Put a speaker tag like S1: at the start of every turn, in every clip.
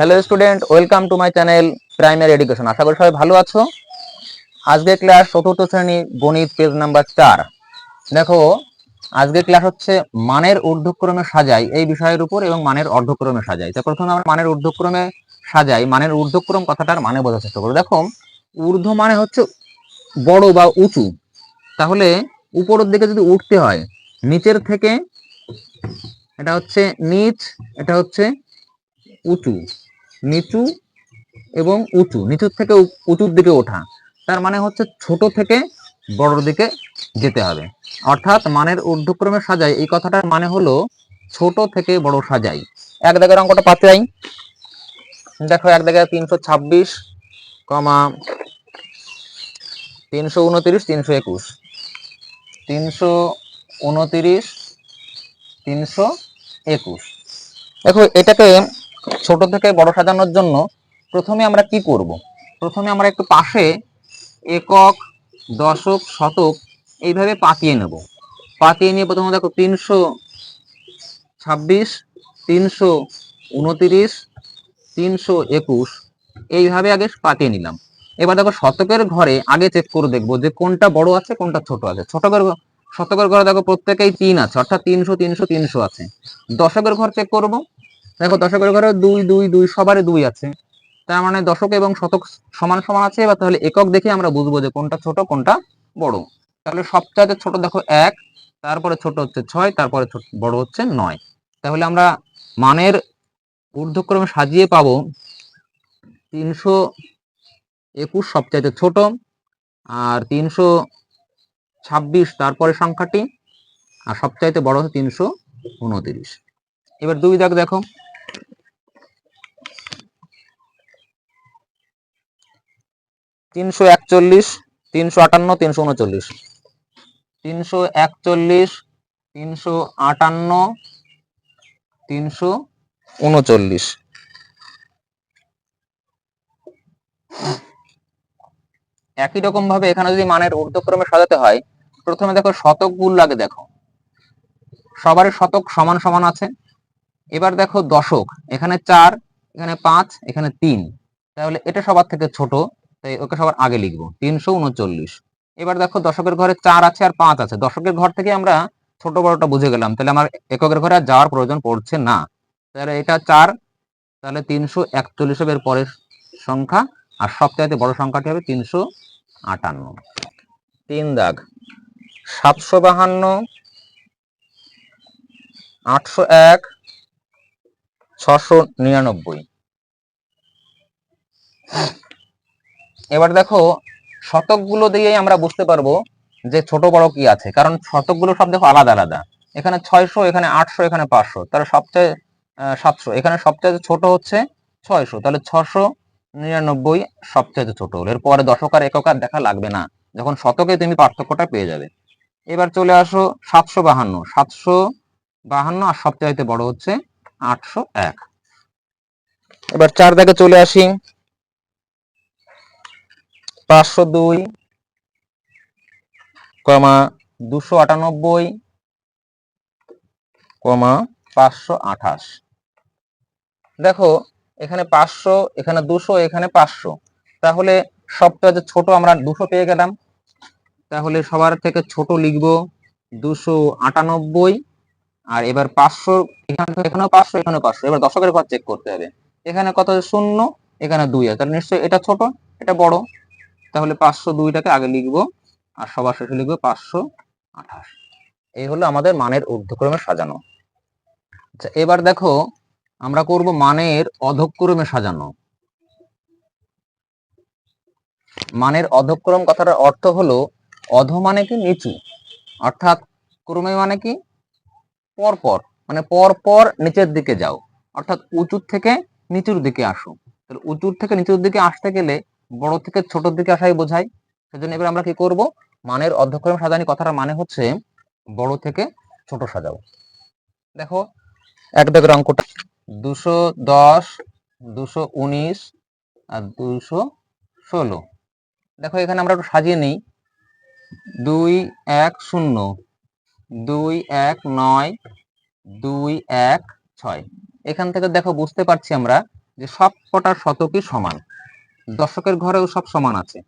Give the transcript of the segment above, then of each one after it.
S1: Hello student welcome to my channel primary education আশা করি সবাই ভালো আছো। আজকে ক্লাস চতুর্থ শ্রেণি গণিত পেজ নাম্বার চার। দেখো, আজকে ক্লাস হচ্ছে মানের ঊর্ধ্বক্রমে সাজাই, এই বিষয়ের উপর এবং মানের অর্ধক্রমে সাজাই। তো প্রথমে আমরা মানের ঊর্ধ্বক্রমে সাজাই, মানের ঊর্ধ্বক্রম কথাটার মানে বোঝার চেষ্টা করব। দেখো, ঊর্ধ্ব মানে হচ্ছে বড় বা উঁচু। তাহলে উপরের দিকে যদি উঠতে হয়, নিচের থেকে এটা হচ্ছে নিচ, এটা হচ্ছে উঁচু। নিচু এবং উঁচু নিচুর থেকে উঁচুর দিকে ওঠা। তার মানে হচ্ছে ছোট থেকে বড়র দিকে যেতে হবে। অর্থাৎ মানের ঊর্ধ্বক্রমে সাজাই, এই কথাটার মানে হলো ছোট থেকে বড় সাজাই। এক দাগের অঙ্কটা পাতে যাই দেখো, এক দাগে তিনশো ছাব্বিশ কমা তিনশো উনত্রিশ, তিনশো একুশ। তিনশো উনত্রিশ, তিনশো একুশ। দেখো, এটাকে ছোট থেকে বড় সাজানোর জন্য প্রথমে আমরা কি করব? প্রথমে আমরা একটু পাশে একক, দশক, শতক এইভাবে পাতিয়ে নেব। পাতিয়ে নিয়ে প্রথমে দেখো তিনশো ছাব্বিশ, তিনশো উনতিরিশ, তিনশো একুশ এইভাবে আগে পাতিয়ে নিলাম। এবার দেখো শতকের ঘরে আগে চেক করে দেখব যে কোনটা বড় আছে, কোনটা ছোট আছে। ঘ- শতকের ঘরে দেখো প্রত্যেকেই তিন আছে, অর্থাৎ তিনশো তিনশো তিনশো আছে। দশকের ঘর চেক করব। দেখো দশকের ঘরে দুই দুই দুই, সবারই দুই আছে। তার মানে দশক এবং শতক সমান সমান আছে, এবার তাহলে একক দেখে আমরা বুঝব যে কোনটা ছোট, কোনটা বড়। তাহলে সবচাইতে ছোট দেখো এক, তারপরে ছোট হচ্ছে ছয়, তারপরে বড় হচ্ছে নয়। তাহলে আমরা মানের ঊর্ধ্বক্রমে সাজিয়ে পাবো তিনশো একুশ সবচাইতে ছোট আর তিনশো ছাব্বিশ, তারপরে সংখ্যাটি, আর সবচাইতে বড় হচ্ছে তিনশো উনতিরিশ। এবার দুই দাগ দেখো। তিনশো একচল্লিশ, তিনশো আটান্ন, তিনশো উনচল্লিশ। তিনশো একচল্লিশ, তিনশো আটান্ন, তিনশো উনচল্লিশ। একই রকম ভাবে এখানে যদি মানের ঊর্ধ্বক্রমে সাজাতে হয়, প্রথমে দেখো শতক গুল লাগে দেখো। সবারই শতক সমান সমান আছে। এবার দেখো দশক, এখানে চার, এখানে পাঁচ, এখানে তিন। তাহলে এটা সবার থেকে ছোট। তাই ওকে সবার আগে লিখব। তিনশো উনচল্লিশ। এবার দেখো দশকের ঘরে চার আছে আর পাঁচ আছে। দশকের ঘর থেকে আমরা ছোট বড়টা বুঝে গেলাম। তাহলে আমার এককের ঘরে আর যাওয়ার প্রয়োজন পড়ছে না। তাহলে এটা চার, তাহলে তিনশো একচল্লিশ এর পরের সংখ্যা আর সবচাইতে বড় সংখ্যাটি হবে তিনশো আটান্ন। তিন দাগ। সাতশো বাহান্ন, আটশো এক, ছশো নিরানব্বই। এবার দেখো, শতকগুলো দিয়েই আমরা বুঝতে পারব যে ছোট বড় কি আছে। কারণ শতকগুলো সব দেখো আলাদা আলাদা। এখানে ছয়শো, এখানে আটশো, এখানে পাঁচশো। তাহলে সবচেয়ে সাতশো। এখানে সবচেয়ে ছোট হচ্ছে ছয়শো। তাহলে ছশো নিরানব্বই সবচেয়ে ছোট। হলো এরপরে দশক আর একক আর দেখা লাগবে না। যখন শতকে তুমি পার্থক্যটা পেয়ে যাবে। এবার চলে আসো সাতশো বাহান্ন। সাতশো বাহান্ন আর সবচাইতে বড় হচ্ছে আটশো এক। এবার চার দাগে চলে আসি। পাঁচশো দুই কমা দুশো আটানব্বই কমা পাঁচশো আঠাশ। দেখো, এখানে পাঁচশো, এখানে দুশো, এখানে পাঁচশো। তাহলে সবচেয়ে ছোট আমরা দুশো পেয়ে গেলাম। তাহলে সবার থেকে ছোট লিখব দুশো আটানব্বই আর এবার পাঁচশো, এখানে এখানেও পাঁচশো এখানেও পাঁচশো। এবার দশকের ঘর চেক করতে হবে। এখানে কত? শূন্য, এখানে দুই তাহলে নিশ্চয়ই এটা ছোট, এটা বড়। তাহলে পাঁচশো দুইটাকে আগে লিখব, আর সবার শেষে লিখব পাঁচশো আঠাশ। এই হলো আমাদের মানের ঊর্ধ্বক্রমে সাজানো। আচ্ছা এবার দেখো আমরা করব মানের অধক্রমে সাজানো। মানের অধক্রম কথাটার অর্থ হলো অধ মানে কি? নিচু। অর্থাৎ ক্রমে মানে কি? পরপর। মানে পরপর নিচের দিকে যাও। অর্থাৎ উঁচুর থেকে নিচুর দিকে আসো। তাহলে উঁচুর থেকে নিচুর দিকে আসতে গেলে বড় থেকে ছোটর দিকে আসাই বোঝায়। সেজন্য এবার আমরা কি করব? মানের অধ্যক্রম সাজানি কথাটা মানে হচ্ছে বড় থেকে ছোট সাজাও। দেখো, এক দাগের অঙ্কটা দুশো দশ, দুশো উনিশ আর দুশো ষোলো। দেখো, এখানে আমরা একটু সাজিয়ে নিই। দুই এক শূন্য, দুই এক নয়, দুই এক ছয়। এখান থেকে দেখো, বুঝতে পারছি আমরা যে সব কটা শতকই সমান। দশকের ঘরেও সব সমান আছে।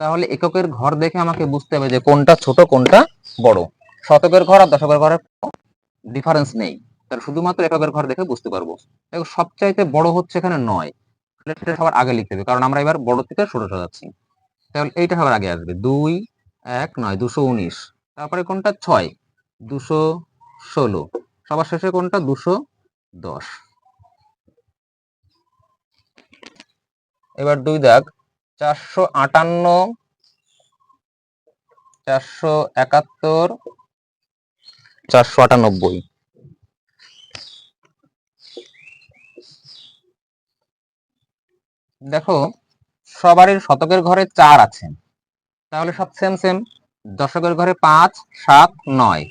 S1: তাহলে এককের ঘর দেখে আমাকে বুঝতে হবে যে কোনটা ছোট, কোনটা বড়। শতকের ঘর আর দশকের ঘরের ডিফারেন্স নেই। তাহলে শুধুমাত্র এককের ঘর দেখে বুঝতে পারব। দেখো, সবচাইতে বড় হচ্ছে এখানে নয়। সেটা সবার আগে লিখতে হবে, কারণ আমরা এবার বড় থেকে ছোট যাচ্ছি তাহলে এইটা সবার আগে আসবে। দুই, এক, নয়, দুশো উনিশ। তারপরে কোনটা? ছয়, দুশো ষোলো। সবার শেষে কোনটা? দুশো দশ। এবার দুই দাগ চারশো আটান্ন, চারশো একাত্তর, চারশো আটানব্বই। দেখো, সবারই শতকের ঘরে চার আছে। তাহলে সব সেম সেম দশকের ঘরে পাঁচ, সাত, নয়।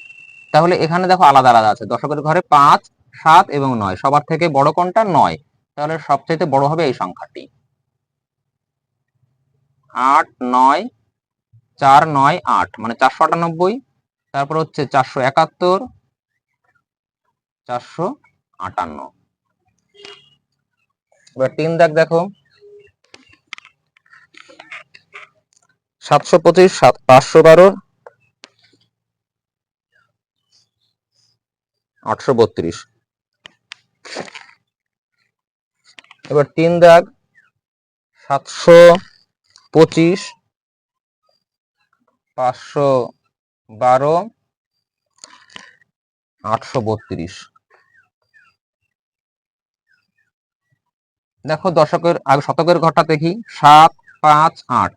S1: তাহলে এখানে দেখো আলাদা আলাদা আছে। দশকের ঘরে পাঁচ, সাত এবং নয়। সবার থেকে বড় কোনটা? নয়। তাহলে সবচাইতে বড় হবে এই সংখ্যাটি। আট নয়, চার নয়, আট। মানে চারশো আটানব্বই, তারপর হচ্ছে চারশো একাত্তর, চারশো আটান্ন। এবার তিন দাগ দেখো। সাতশো পঁচিশ, সাত, পাঁচশো বারো, আটশো বত্রিশ। এবার তিন দাগ সাতশো পঁচিশ, পাঁচশো বারো, আটশো বত্রিশ। দেখো দশকের, আগে শতকের ঘরটা দেখি, সাত, পাঁচ, আট।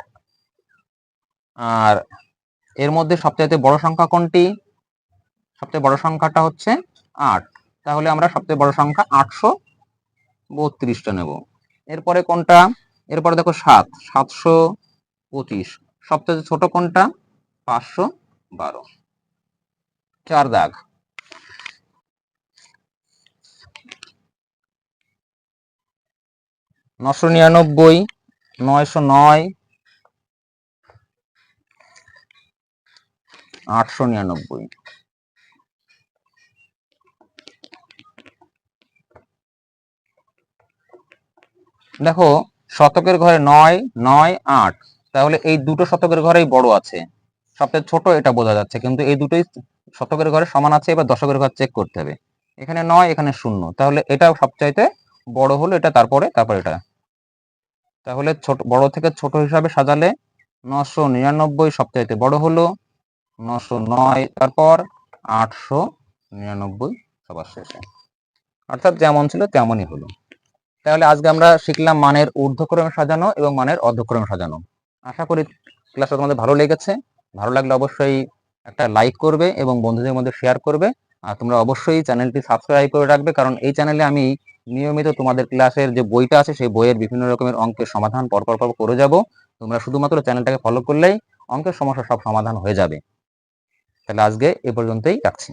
S1: আর এর মধ্যে সবচাইতে বড় সংখ্যা কোনটি? সবচেয়ে বড় সংখ্যাটা হচ্ছে আট। তাহলে আমরা সবচেয়ে বড় সংখ্যা আটশো বত্রিশটা নেব। এরপরে কোনটা? এরপরে দেখো সাত, সাতশো পঁচিশ। সবচেয়ে ছোট কোনটা? পাঁচশো বারো। চার দাগ। নশো নিরানব্বই, নয়শো নয়, আটশো নিরানব্বই। দেখো শতকের ঘরে নয় নয়, আট। তাহলে এই দুটো শতকের ঘরেই বড় আছে। সবচেয়ে ছোট এটা বোঝা যাচ্ছে, কিন্তু এই দুটোই শতকের ঘরে সমান আছে, এবার দশকের ঘর চেক করতে হবে। এখানে নয়, এখানে শূন্য। তাহলে এটা সবচাইতে বড় হলো, এটা তারপরে, তারপর এটা। তাহলে ছোট, বড় থেকে ছোট হিসাবে সাজালে নশো নিরানব্বই সবচাইতে বড় হলো, নশো নয়, তারপর আটশো নিরানব্বই সবার শেষে। অর্থাৎ যেমন ছিল তেমনই হলো। তাহলে আজকে আমরা শিখলাম মানের ঊর্ধ্বক্রমে সাজানো এবং মানের অর্ধক্রমে সাজানো। আশা করি ক্লাসটা তোমাদের ভালো লেগেছে। ভালো লাগলে অবশ্যই একটা লাইক করবে এবং বন্ধুদের মধ্যে শেয়ার করবে। আর তোমরা অবশ্যই চ্যানেলটি সাবস্ক্রাইব করে রাখবে কারণ এই চ্যানেলে আমি নিয়মিত তোমাদের ক্লাসের যে বইটা আছে সেই বইয়ের বিভিন্ন রকমের অঙ্কের সমাধান পরপর পর করে যাব। তোমরা শুধুমাত্র চ্যানেলটাকে ফলো করলেই অঙ্কের সমস্যা সব সমাধান হয়ে যাবে। তাহলে আজকে এ পর্যন্তই রাখছি।